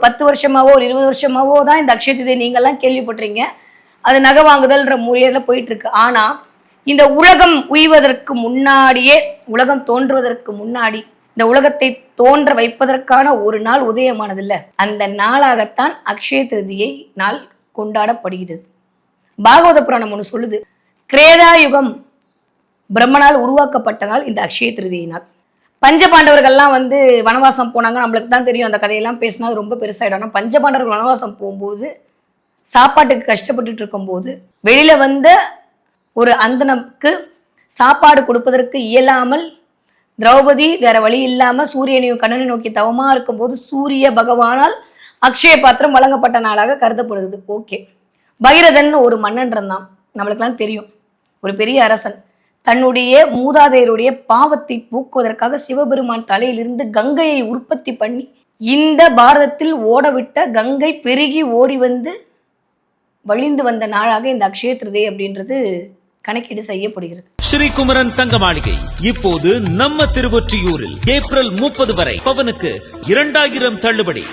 பத்து வருஷமாவோ ஒரு இருபது வருஷமாவோ தான் இந்த அக்ஷய திருதியை நீங்கெல்லாம் கேள்விப்பட்டிருங்க அது நகை வாங்குதல்ன்ற முறையில போயிட்டு இருக்கு ஆனா இந்த உலகம் உய்வதற்கு முன்னாடியே உலகம் தோன்றுவதற்கு முன்னாடி இந்த உலகத்தை தோன்ற வைப்பதற்கான ஒரு நாள் உதயமானதில்ல. அந்த நாளாகத்தான் அக்ஷய திருதியை நாள் கொண்டாடப்படுகிறது. பாகவத புராணம் ஒன்று சொல்லுது கிரேதா யுகம் பிரம்மனால் உருவாக்கப்பட்ட நாள் இந்த அக்ஷய திருதியை நாள் பஞ்சபாண்டவர்கள்லாம் வந்து வனவாசம் போனாங்க. நம்மளுக்கு தான் தெரியும் அந்த கதையெல்லாம் பேசினா அது ரொம்ப பெருசாகிடும் ஆனால் பஞ்சபாண்டவர்கள் வனவாசம் போகும்போது சாப்பாட்டுக்கு கஷ்டப்பட்டுட்டு இருக்கும்போது வெளியில் வந்த ஒரு அந்தனுக்கு சாப்பாடு கொடுப்பதற்கு இயலாமல் திரௌபதி வேற வழி இல்லாமல் சூரியனையும் கண்ணனை நோக்கி தவமாக இருக்கும்போது சூரிய பகவானால் அக்ஷய பாத்திரம் வழங்கப்பட்ட நாளாக கருதப்படுகிறது. ஓகே. பகிரதன் ஒரு மன்னன் இருந்தான் நம்மளுக்கெல்லாம் தெரியும். ஒரு பெரிய அரசன். தன்னுடைய மூதாதையருடைய பாவத்தை போக்குவதற்காக சிவபெருமான் தலையிலிருந்து கங்கையை உற்பத்தி பண்ணி இந்த பாரதத்தில் ஓடவிட்ட கங்கை பெருகி ஓடி வந்து வழிந்து வந்த நாளாக இந்த அக்ஷய திருதை அப்படின்றது கணக்கீடு செய்யப்படுகிறது. ஸ்ரீகுமரன் தங்க மாளிகை இப்போது நம்ம திருவொற்றியூரில் ஏப்ரல் முப்பது வரை பவனுக்கு இரண்டாயிரம் தள்ளுபடி.